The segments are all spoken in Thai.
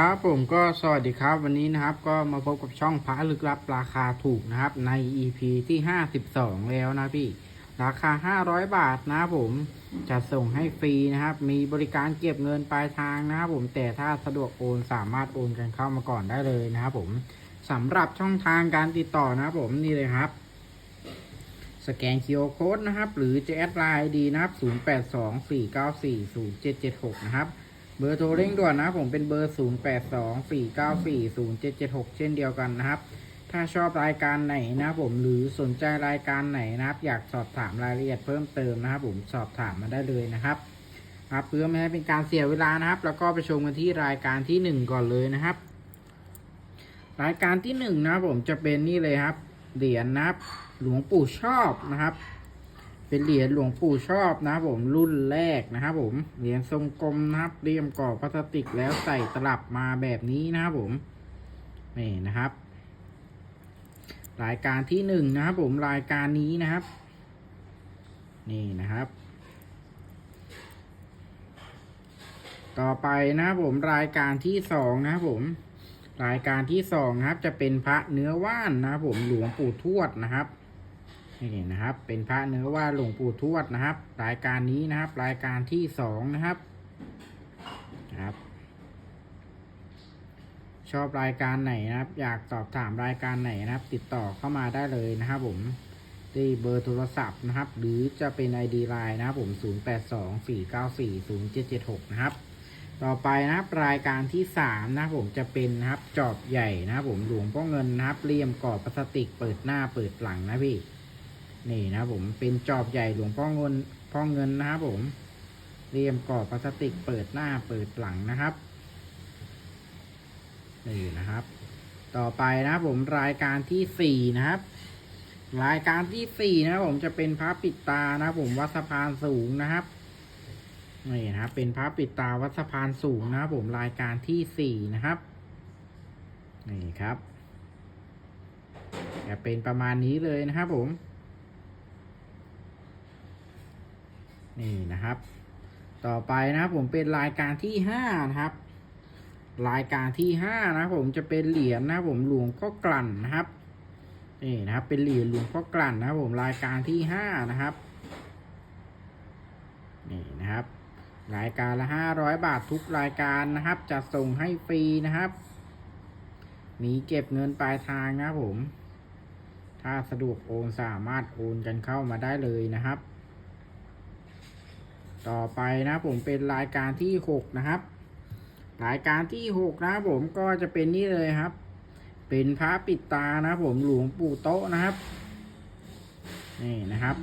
ครับผมก็สวัสดีครับวันนี้นะครับก็มาพบกับช่องพระลึกลับราคาถูกนะครับใน EP ที่ 52 แล้วนะพี่ ราคา 500 บาทนะผมจะส่งให้ฟรีนะครับ มีบริการเก็บเงินปลายทางนะครับผมแต่ถ้าสะดวกโอนสามารถโอนกันเข้ามาก่อนได้เลยนะครับผมสำหรับช่องทางการติดต่อนะครับผมนี่เลยครับ สแกน QR Code นะครับ หรือจะแอดไลน์ดีนะครับ 0824940776 นะครับ เบอร์โทรเร่งด่วนนะผมเป็นเบอร์ 0824940776 เช่นเดียวกันนะครับ ถ้าชอบรายการไหนนะผมหรือสนใจรายการไหนนะครับ อยากสอบถามรายละเอียดเพิ่มเติมนะครับผมสอบถามมาได้เลยนะครับครับเพื่อไม่ให้เป็นการเสียเวลานะครับ แล้วก็ไปชมกันที่รายการที่หนึ่งก่อนเลยนะครับ รายการที่หนึ่งนะครับผมจะเป็นนี่เลยครับเหรียญนะครับ หลวงปู่ชอบนะครับ เป็นเหรียญหลวงปู่ชอบนะครับผมรุ่นแรกนะครับผมเหรียญทรงกลมนะครับเรียมกรอบพลาสติกแล้วใส่ตลับมาแบบนี้นะครับผมนี่นะครับ รายการที่หนึ่งนะครับผมรายการนี้นะครับ นี่นะครับ ต่อไปนะครับผมรายการที่สองนะครับผม รายการที่สองนะครับ จะเป็นพระเนื้อว่านนะครับผมหลวงปู่ทวดนะครับ นี่นะครับเป็นพระเนื้อว่าหลวงปู่ทวดนะครับ รายการนี้นะครับ รายการที่สองนะครับนะครับ ชอบรายการไหนนะครับ อยากสอบถามรายการไหนนะครับ ติดต่อเข้ามาได้เลยนะครับ ผมที่เบอร์โทรศัพท์นะครับ หรือจะเป็น ID ไลน์นะครับ ผม 0824940776 นะครับ ต่อไปนะครับรายการที่สามนะครับผมจะเป็นนะครับจอบใหญ่นะครับผมหลวงพ่อเงินนะครับเลี่ยมกรอบพลาสติกเปิดหน้าเปิดหลังนะพี่ นี่นะครับผมเป็นจอบใหญ่หลวงพ่อเงินพ่อเงินนะครับผมเรียมกรอบพลาสติกเปิดหน้าเปิดหลังนะครับนี่นะครับ ต่อไปนะครับผมรายการที่สี่นะครับ รายการที่สี่นะครับผมจะเป็นพระปิดตานะครับผมวัดสะพานสูงนะครับนี่นะครับเป็นพระปิดตาวัดสะพานสูงนะครับผมรายการที่สี่นะครับนี่ครับจะเป็นประมาณนี้เลยนะครับผม นี่นะครับ ต่อไปนะครับผมเป็นรายการที่ห้านะครับ รายการที่ห้านะผมจะเป็นเหรียญนะผมหลวงพ่อกลั่นนะครับนี่นะครับเป็นเหรียญหลวงพ่อกลั่นนะครับผมรายการที่ห้านะครับนี่นะครับรายการละห้าร้อยบาททุกรายการนะครับจะส่งให้ฟรีนะครับ มีเก็บเงินปลายทางนะผม ถ้าสะดวกโอนสามารถโอนกันเข้ามาได้เลยนะครับ ต่อไปนะผมเป็นรายการที่หกนะครับ รายการที่หกนะผมก็จะเป็นนี่เลยครับ เป็นพระปิดตานะผมหลวงปู่โตะนะครับนี่นะครับ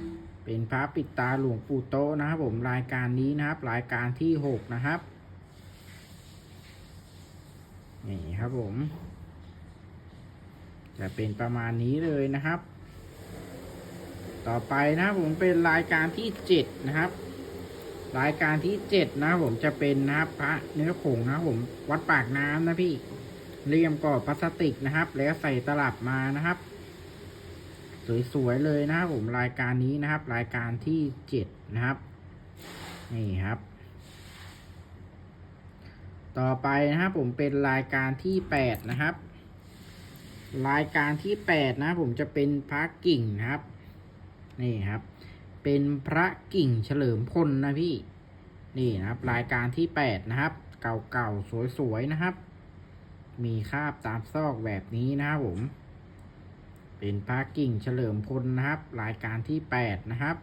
เป็นพระปิดตาหลวงปู่โตะนะครับผมรายการนี้นะครับ รายการที่หกนะครับนี่ครับผม จะเป็นประมาณนี้เลยนะครับ ต่อไปนะผมเป็นรายการที่เจ็ดนะครับ รายการที่เจ็ดนะผมจะเป็นนะครับพระเนื้อผงนะผมวัดปากน้ำนะพี่เรียมกรอพลาสติกนะครับ แล้วใส่ตลับมานะครับ สวยๆเลยนะครับผมรายการนี้นะครับ รายการที่เจ็ดนะครับนี่ครับ ต่อไปนะครับผมเป็นรายการที่แปดนะครับ รายการที่แปดนะผมจะเป็นพระกิ่งนะครับ นี่ครับ เป็นพระกิ่งเฉลิมพลนะพี่ นี่นะครับ รายการที่แปดนะครับ เก่าๆ สวยๆ นะครับ มีคาบตามซอกแบบนี้นะครับผม เป็นพระกิ่งเฉลิมพลนะครับ รายการที่แปดนะครับ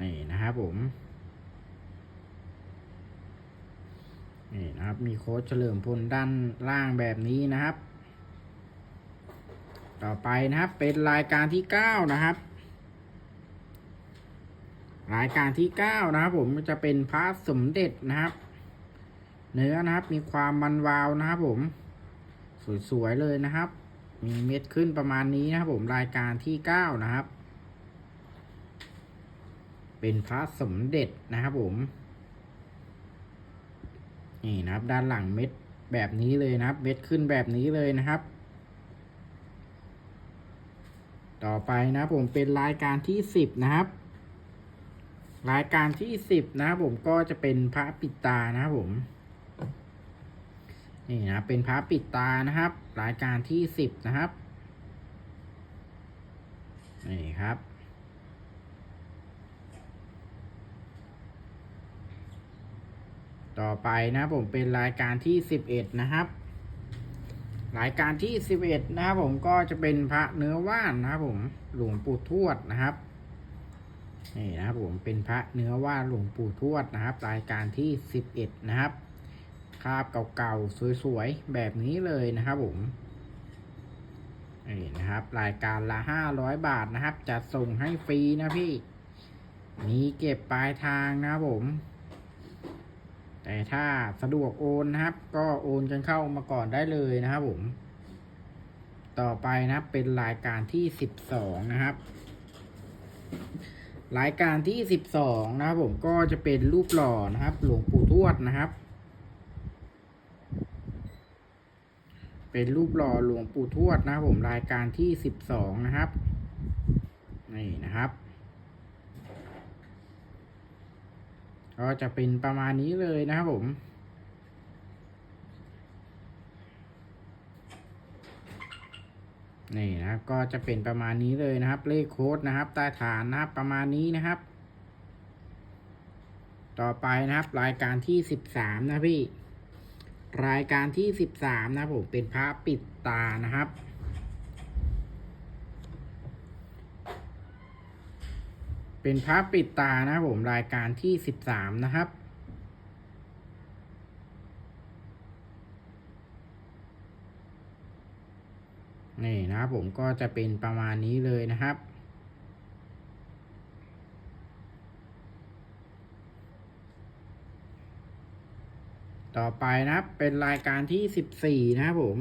นี่นะครับผมนี่นะครับ มีโค้ดเฉลิมพลด้านล่างแบบนี้นะครับ ต่อไปนะครับเป็นรายการที่เก้านะครับ รายการที่เก้านะครับ ผมจะเป็นพระสมเด็จนะครับ เนื้อนะครับมีความมันวาวนะครับผมสวยๆเลยนะครับ มีเม็ดขึ้นประมาณนี้นะครับ ผมรายการที่เก้านะครับ เป็นพระสมเด็จนะครับผมนี่นะครับ ด้านหลังเม็ดแบบนี้เลยนะครับ เม็ดขึ้นแบบนี้เลยนะครับ ต่อไปนะผมเป็นรายการที่สิบนะครับ รายการที่สิบนะผมก็จะเป็นพระปิดตานะผมนี่นะเป็นพระปิดตานะครับ รายการที่สิบนะครับนี่ครับต่อไปนะผมเป็นรายการที่สิบเอ็ดนะครับ รายการที่สิบเอ็ดนะครับผมก็จะเป็นพระเนื้อว่านนะครับผมหลวงปู่ทวดนะครับนี่นะครับผมเป็นพระเนื้อว่านหลวงปู่ทวดนะครับ รายการที่สิบเอ็ดนะครับคาบเก่าๆสวยๆแบบนี้เลยนะครับผมนี่นะครับ รายการละห้าร้อยบาทนะครับจะส่งให้ฟรีนะพี่มีเก็บปลายทางนะครับผม แต่ถ้าสะดวกโอนนะครับ ก็โอนกันเข้ามาก่อนได้เลยนะครับผม ต่อไปนะครับเป็นรายการที่สิบสองนะครับ รายการที่สิบสองนะครับผมก็จะเป็นรูปหล่อนะครับ หลวงปู่ทวดนะครับ เป็นรูปหล่อหลวงปู่ทวดนะครับผมรายการที่สิบสองนะครับนี่นะครับ ก็จะเป็นประมาณนี้เลยนะครับผม นี่นะครับก็จะเป็นประมาณนี้เลยนะครับ เลขโค้ดนะครับใต้ฐานนะครับประมาณนี้นะครับ ต่อไปนะครับ รายการที่สิบสามนะพี่ รายการที่สิบสามนะผมเป็นพระปิดตานะครับ เป็นพระปิดตานะครับผมรายการที่สิบสามนะครับ นี่นะครับผมก็จะเป็นประมาณนี้เลยนะครับ ต่อไปนะครับเป็นรายการที่สิบสี่นะครับผม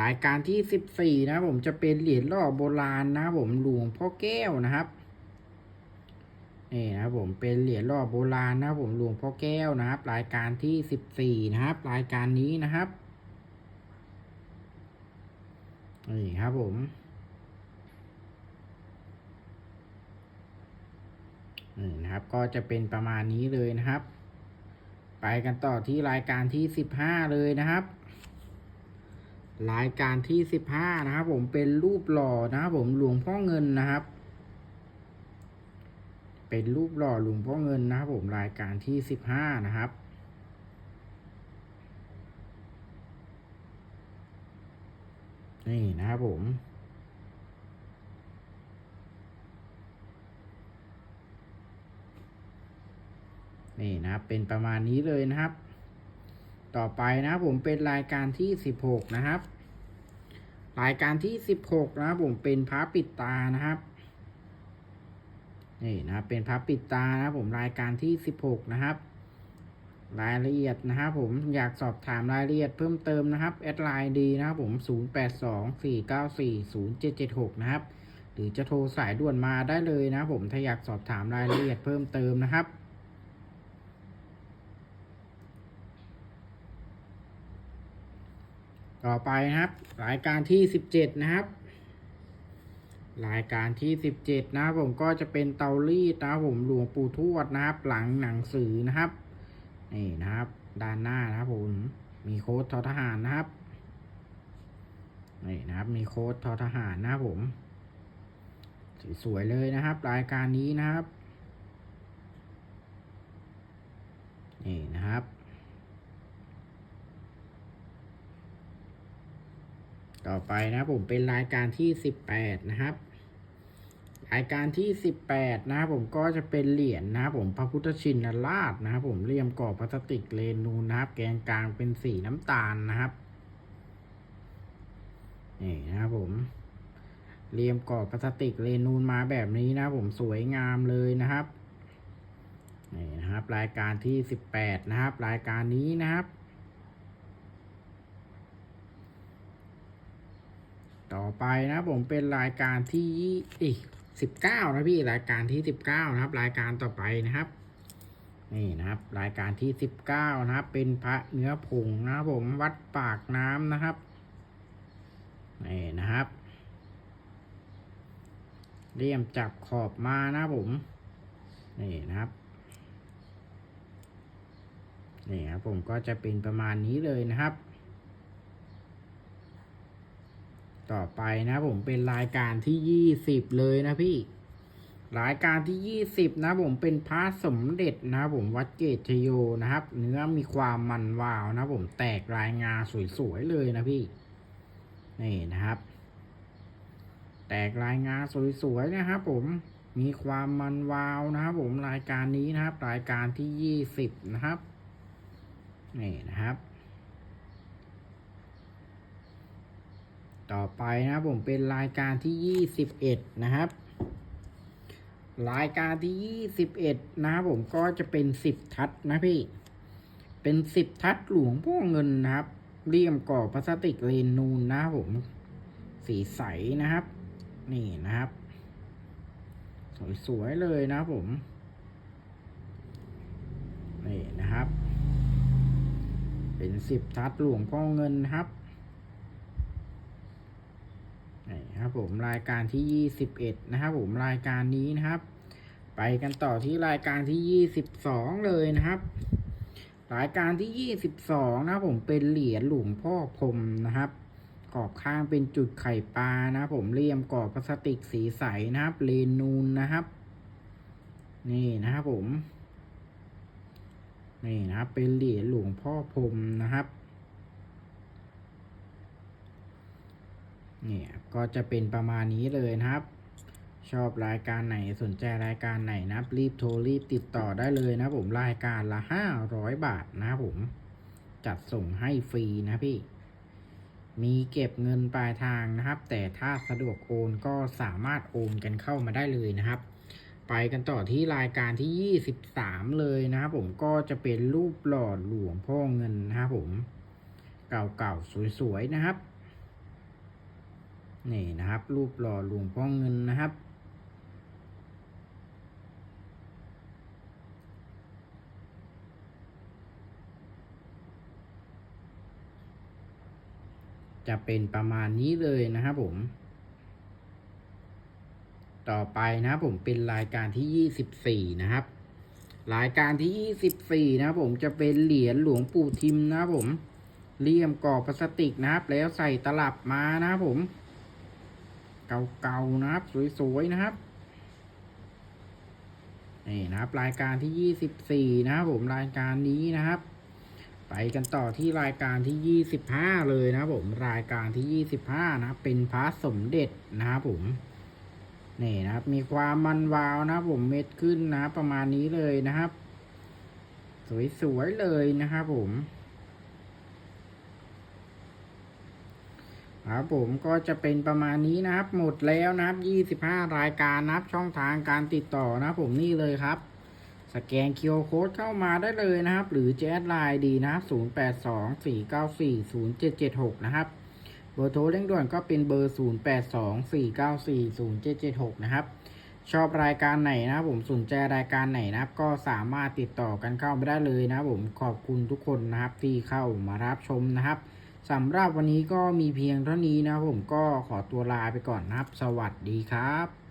รายการที่สิบสี่นะผมจะเป็นเหรียญหล่อโบราณนะผมหลวงพ่อแก้วนะครับ นี่นะครับผมเป็นเหรียญหล่อโบราณนะครับผมหลวงพ่อแก้วนะครับรายการที่สิบสี่นะครับ รายการนี้นะครับนี่ครับผม นี่นะครับก็จะเป็นประมาณนี้เลยนะครับ ไปกันต่อที่รายการที่สิบห้าเลยนะครับ รายการที่สิบห้านะครับ ผมเป็นรูปหล่อนะครับผมหลวงพ่อเงินนะครับ เป็นรูปหล่อหลวงพ่อเงินนะครับผมรายการที่สิบห้านะครับนี่นะครับผม นี่นะครับเป็นประมาณนี้เลยนะครับ ต่อไปนะครับผมเป็นรายการที่สิบหกนะครับ รายการที่สิบหกนะครับผมเป็นพระปิดตานะครับ นี่นะครับเป็นพระปิดตานะผมรายการที่สิบหกนะครับ รายละเอียดนะครับผมอยากสอบถามรายละเอียดเพิ่มเติมนะครับแอดไลน์ดีนะครับผมศูนย์แปดสองสี่เก้าสี่ศูนย์เจ็ดเจ็ดหกนะครับ หรือจะโทรสายด่วนมาได้เลยนะครับผมถ้าอยากสอบถามรายละเอียดเพิ่มเติมนะครับต่อไปนะครับ รายการที่สิบเจ็ดนะครับ รายการที่สิบเจ็ดนะครับผมก็จะเป็นเตารีดนะครับผมหลวงปู่ทวดนะครับ หลังหนังสือนะครับนี่นะครับ ด้านหน้านะครับผมมีโค้ดทอทหารนะครับนี่นะครับ มีโค้ดทอทหารนะครับผมสวยๆเลยนะครับ รายการนี้นะครับนี่นะครับ ต่อไปนะผมเป็นรายการที่สิบแปดนะครับ รายการที่สิบแปดนะครับผมก็จะเป็นเหรียญนะครับผมพระพุทธชินราชนะครับผมเลี่ยมกรอบพลาสติกเลนูนนะครับแกนกลางเป็นสีน้ำตาลนะครับนี่นะครับผมเลี่ยมกรอบพลาสติกเลนูนมาแบบนี้นะครับผมสวยงามเลยนะครับนี่นะครับ รายการที่สิบแปดนะครับ รายการนี้นะครับต่อไปนะผมเป็นรายการที่อีก สิบเก้านะพี่รายการที่สิบเก้านะครับ รายการต่อไปนะครับ นี่นะครับ รายการที่สิบเก้านะครับ เป็นพระเนื้อผงนะครับผมวัดปากน้ำนะครับนี่นะครับเลี่ยมจับขอบมานะผมนี่นะครับนี่ครับผมก็จะเป็นประมาณนี้เลยนะครับ ต่อไปนะผมเป็นรายการที่ยี่สิบเลยนะพี่ รายการที่ยี่สิบนะผมเป็นพระสมเด็จนะผมวัดเกตชโยนะครับ เนื้อมีความมันวาวนะผมแตกรายงาสวยๆเลยนะพี่ นี่นะครับ แตกรายงาสวยๆนะครับผมมีความมันวาวนะครับผมรายการนี้นะครับ รายการที่ยี่สิบนะครับนี่นะครับ ต่อไปนะครับผมเป็นรายการที่ยี่สิบเอ็ดนะครับ รายการที่ยี่สิบเอ็ดนะครับผมก็จะเป็นสิบทัศนะพี่ เป็นสิบทัศหลวงพ่อเงินนะครับเลี่ยมก่อพลาสติกเลนนูนนะครับผม สีใสนะครับ นี่นะครับ สวยๆเลยนะครับผมนี่นะครับ เป็นสิบทัศน์หลวงพ่อเงินครับ ครับผมรายการที่ยี่สิบเอ็ดนะครับผมรายการนี้นะครับ ไปกันต่อที่รายการที่ยี่สิบสองเลยนะครับ รายการที่ยี่สิบสองนะผมเป็นเหรียญหลวงพ่อพรมนะครับขอบข้างเป็นจุดไข่ปลานะผมเลี่ยมกรอบพลาสติกสีใสนะครับเลนนูนนะครับ นี่นะครับผม นี่นะครับเป็นเหรียญหลวงพ่อพรมนะครับ เนี่ยก็จะเป็นประมาณนี้เลยนะครับ ชอบรายการไหนสนใจรายการไหนนะรีบโทรรีบติดต่อได้เลยนะผมรายการละห้าร้อยบาทนะผม จัดส่งให้ฟรีนะพี่ มีเก็บเงินปลายทางนะครับ แต่ถ้าสะดวกโอนก็สามารถโอนกันเข้ามาได้เลยนะครับไปกันต่อที่รายการที่ 23 เลยนะครับผมก็จะเป็นรูปหล่อหลวงพ่อเงินนะครับผม เก่าๆสวยๆนะครับ นี่นะครับ รูปหล่อหลวงพ่อเงินนะครับ จะเป็นประมาณนี้เลยนะครับผม ต่อไปนะครับผมเป็นรายการที่24นะครับ รายการที่24นะครับผมจะเป็นเหรียญหลวงปู่ทิมนะครับผมเลี่ยมกรอบพลาสติกนะครับ แล้วใส่ตลับมานะครับผม เก่าๆนะครับ สวยๆนะครับนี่นะครับรายการที่24นะครับผมรายการนี้นะครับ ไปกันต่อที่รายการที่25เลยนะครับผมรายการที่25นะครับเป็นพระสมเด็จนะครับผมนี่นะครับ มีความมันวาวนะครับผมเม็ดขึ้นนะประมาณนี้เลยนะครับ สวยๆเลยนะครับผม ครับผมก็จะเป็นประมาณนี้นะครับ หมดแล้วนะครับ 25 รายการนะครับ ช่องทางการติดต่อนะผมนี่เลยครับ สแกนคิวโค้ดเข้ามาได้เลยนะครับ หรือแจ้ไลน์ดีนะครับ 0824940776 นะครับ เบอร์โทรเร่งด่วนก็เป็นเบอร์ 0824940776 นะครับ ชอบรายการไหนนะผมสนใจรายการไหนนะครับ ก็สามารถติดต่อกันเข้าไปได้เลยนะครับผมขอบคุณทุกคนนะครับที่เข้ามารับชมนะครับ สำหรับวันนี้ก็มีเพียงเท่านี้นะผมก็ขอตัวลาไปก่อนนะครับ สวัสดีครับ